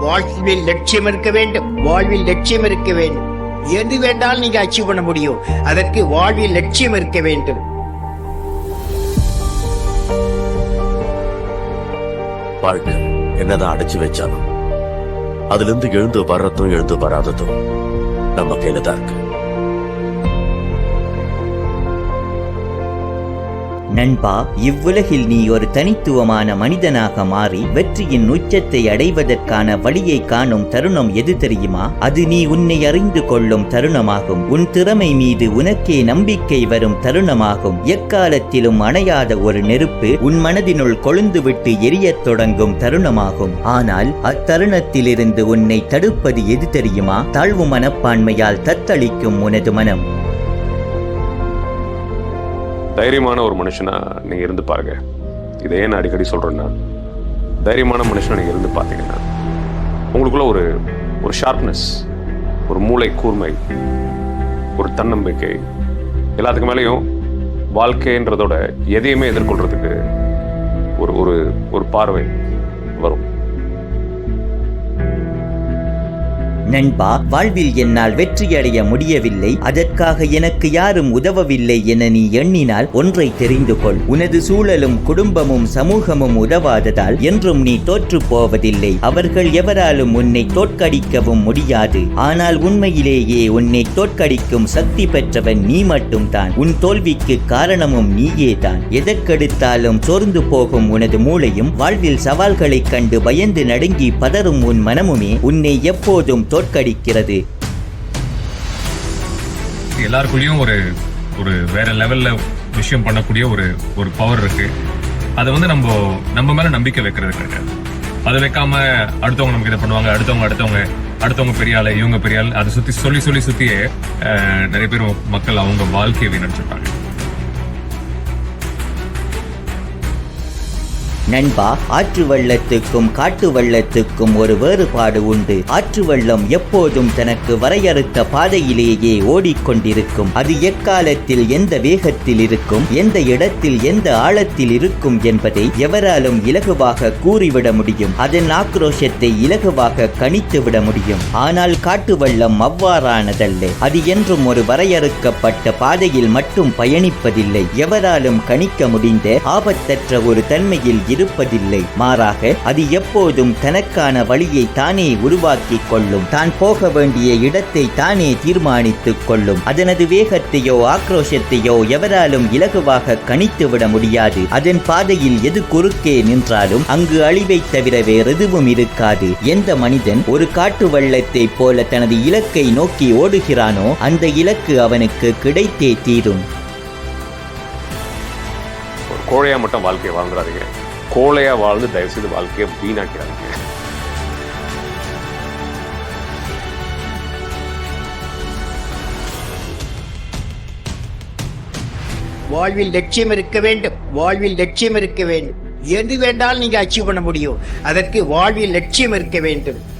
வாழ்வில் லட்சியம் இருக்க வேண்டும். வாழ்வில் லட்சியம் இருக்க வேண்டும். எது வேண்டாலும் நீங்க அச்சீவ் பண்ண முடியும். அதற்கு வாழ்வில் லட்சியம் இருக்க வேண்டும். வாழ்க்கை என்னதான் அடைச்சு வச்சாலும் அதுல இருந்து எழுந்து வர்றதும் எழுந்து வராததும் நம்ம கையில தான் இருக்கு. நண்பா இவ்வுலகில் நீ ஒரு தனித்துவமான மனிதனாக மாறி வெற்றியின் உச்சத்தை அடைவதற்கான வழியை காணும் தருணம் எது தெரியுமா? அது நீ உன்னை அறிந்து கொள்ளும் தருணமாகும். உன் திறமை மீது உனக்கே நம்பிக்கை வரும் தருணமாகும். எக்காலத்திலும் அணையாத ஒரு நெருப்பு உன் மனதினுள் கொழுந்துவிட்டு எரியத் தொடங்கும் தருணமாகும். ஆனால் அத்தருணத்திலிருந்து உன்னை தடுப்பது எது தெரியுமா? தாழ்வு மனப்பான்மையால் தத்தளிக்கும் உனது மனம். தைரியமான ஒரு மனுஷனா நீங்கள் இருந்து பாருங்க. இதை ஏன் நான் அடிக்கடி சொல்கிறேன்னா தைரியமான மனுஷனை நீங்கள் இருந்து பார்த்தீங்கன்னா உங்களுக்குள்ள ஒரு ஒரு ஷார்ப்னஸ் ஒரு மூளை கூர்மை ஒரு தன்னம்பிக்கை எல்லாத்துக்கு மேலேயும் வாழ்க்கைன்றதோட எதையுமே எதிர்கொள்றதுக்கு ஒரு ஒரு ஒரு பார்வை வரும். நண்பா வாழ்வில் என்னால் வெற்றியடைய முடியவில்லை. அதற்காக எனக்கு யாரும் உதவவில்லை என நீ எண்ணினால் ஒன்றை தெரிந்து கொள். உனது சூழலும் குடும்பமும் சமூகமும் உதவாததால் என்றும் நீ தோற்று போவதில்லை. அவர்கள் எவராலும் உன்னை தோற்கடிக்கவும் முடியாது. ஆனால் உண்மையிலேயே உன்னை தோற்கடிக்கும் சக்தி பெற்றவன் நீ மட்டும்தான். உன் தோல்விக்கு காரணமும் நீயே தான் எதற்கெடுத்தாலும் சோர்ந்து போகும் உனது மூளையும் வாழ்வில் சவால்களைக் கண்டு பயந்து நடுங்கி பதறும் உன் மனமுமே உன்னை எப்போதும் தோற்கடிக்கிறது. எல்லாருக்குள்ளேயும் ஒரு ஒரு வேற லெவல்ல விஷயம் பண்ணக்கூடிய ஒரு ஒரு பவர் இருக்கு. அதை வந்து நம்ம நம்ம மேல நம்பிக்கை வைக்கிறது கிடையாது. அதை வைக்காம அடுத்தவங்க நமக்கு இதை பண்ணுவாங்க அடுத்தவங்க அடுத்தவங்க அடுத்தவங்க பெரிய ஆளு இவங்க பெரிய ஆள் அதை சுத்தி சொல்லி சொல்லி சுத்தியே அஹ், நிறைய பேர் மக்கள் அவங்க வாழ்க்கையை வீணடிச்சிருப்பாங்க. நண்பா ஆற்று வெள்ளத்துக்கும் காட்டு வெள்ளத்துக்கும் ஒரு வேறுபாடு உண்டு. ஆற்று வெள்ளம் எப்போதும் தனக்கு வரையறுத்த பாதையிலேயே ஓடிக்கொண்டிருக்கும். அது எக்காலத்தில் எந்த வேகத்தில் இருக்கும் எந்த இடத்தில் எந்த ஆழத்தில் இருக்கும் என்பதை எவராலும் இலகுவாக கூறிவிட முடியும். அதன் ஆக்ரோஷத்தை இலகுவாக கணித்துவிட முடியும். ஆனால் காட்டு வெள்ளம் அவ்வாறானதல்ல. அது என்றும் ஒரு வரையறுக்கப்பட்ட பாதையில் மட்டும் பயணிப்பதில்லை. எவராலும் கணிக்க முடிந்த ஆபத்தற்ற ஒரு தன்மையில் இருப்பதில்லை. மாறாக அது எப்போதும் தனக்கான வழியை தானே உருவாக்கி கொள்ளும். தான் போக வேண்டிய இடத்தை தானே தீர்மானித்துக் கொள்ளும். அதனது வேகத்தையோ ஆக்ரோஷத்தையோ எவராலும் இலகுவாக கணித்துவிட முடியாது. அதன் பாதையில் எது குறுக்கே நின்றாலும் அங்கு அழிவை தவிர வேறெதுவும் இருக்காது. எந்த மனிதன் ஒரு காட்டு வெள்ளத்தைப் போல தனது இலக்கை நோக்கி ஓடுகிறானோ அந்த இலக்கு அவனுக்கு கிடைத்தே தீரும். கோழையா மட்டும் வாழ்க்கையை வாழ்ந்துடாதீங்க. கோழையா வாழ்ந்து தயவு செய்து வாழ்க்கையை வீணாக்கிறாங்க வாழ்வில் லட்சியம் இருக்க வேண்டும். வாழ்வில் லட்சியம் இருக்க வேண்டும். எது வேண்டாலும் நீங்க அச்சீவ் பண்ண முடியும். அதற்கு வாழ்வில் லட்சியம் இருக்க வேண்டும்.